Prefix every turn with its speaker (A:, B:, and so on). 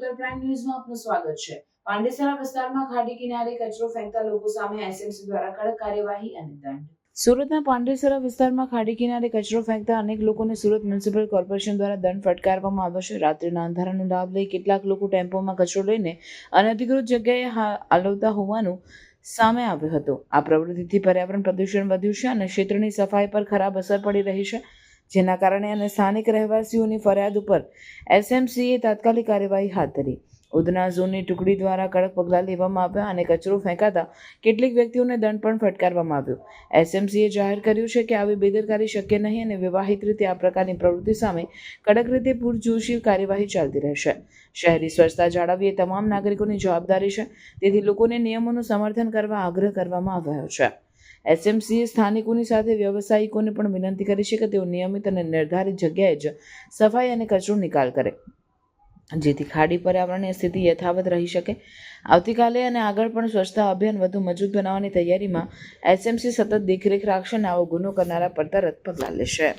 A: Prime ન્યૂઝમાં આપનું સ્વાગત છે. પાંડેસરા વિસ્તારમાં ખાડી કિનારે કચરો ફેંકતા લોકો સામે એસએમસી દ્વારા કડક કાર્યવાહી અને દંડ. સુરતના પાંડેસરા વિસ્તારમાં ખાડી કિનારે કચરો ફેંકતા અનેક લોકોને સુરત મ્યુનિસિપલ કોર્પોરેશન દ્વારા દંડ ફટકારવામાં આવ્યો છે. રાત્રિના અંધારાનો લાભ લઈ કેટલાક લોકો ટેમ્પોમાં કચરો લઈને અનધિકૃત જગ્યાએ હાલવતા હોવાનું સામે આવ્યું હતું. આ પ્રવૃત્તિથી પર્યાવરણ પ્રદૂષણ વધ્યું છે અને ક્ષેત્રની સફાઈ પર ખરાબ અસર પડી રહી છે. જેના કારણે અને સ્થાનિક રહેવાસીઓની ફરિયાદ ઉપર એસએમસીએ તાત્કાલિક કાર્યવાહી હાથ ધરી. ઉધના ઝોનની ટુકડી દ્વારા કડક પગલાં લેવામાં આવ્યા અને કચરો ફેંકાતા કેટલીક વ્યક્તિઓને દંડ પણ ફટકારવામાં આવ્યો. એસએમસીએ જાહેર કર્યું છે કે આવી બેદરકારી શક્ય નહીં અને વિવાહિત રીતે આ પ્રકારની પ્રવૃત્તિ સામે કડક રીતે પૂરજોશી કાર્યવાહી ચાલતી રહેશે. શહેરી સ્વચ્છતા જાળવવી એ તમામ નાગરિકોની જવાબદારી છે. તેથી લોકોને નિયમોનું સમર્થન કરવા આગ્રહ કરવામાં આવ્યો છે. એસએમસીએ સ્થાનિકોની સાથે વ્યવસાયિકોને પણ વિનંતી કરી છે કે તેઓ નિયમિત અને નિર્ધારિત જગ્યાએ જ સફાઈ અને કચરો નિકાલ કરે, જેથી ખાડી પર્યાવરણની સ્થિતિ યથાવત રહી શકે. આવતીકાલે અને આગળ પણ સ્વચ્છતા અભિયાન વધુ મજબૂત બનાવવાની તૈયારીમાં એસએમસી સતત દેખરેખ રાખશે અને આવો ગુનો કરનારા પર તરત પગલાં લેશે.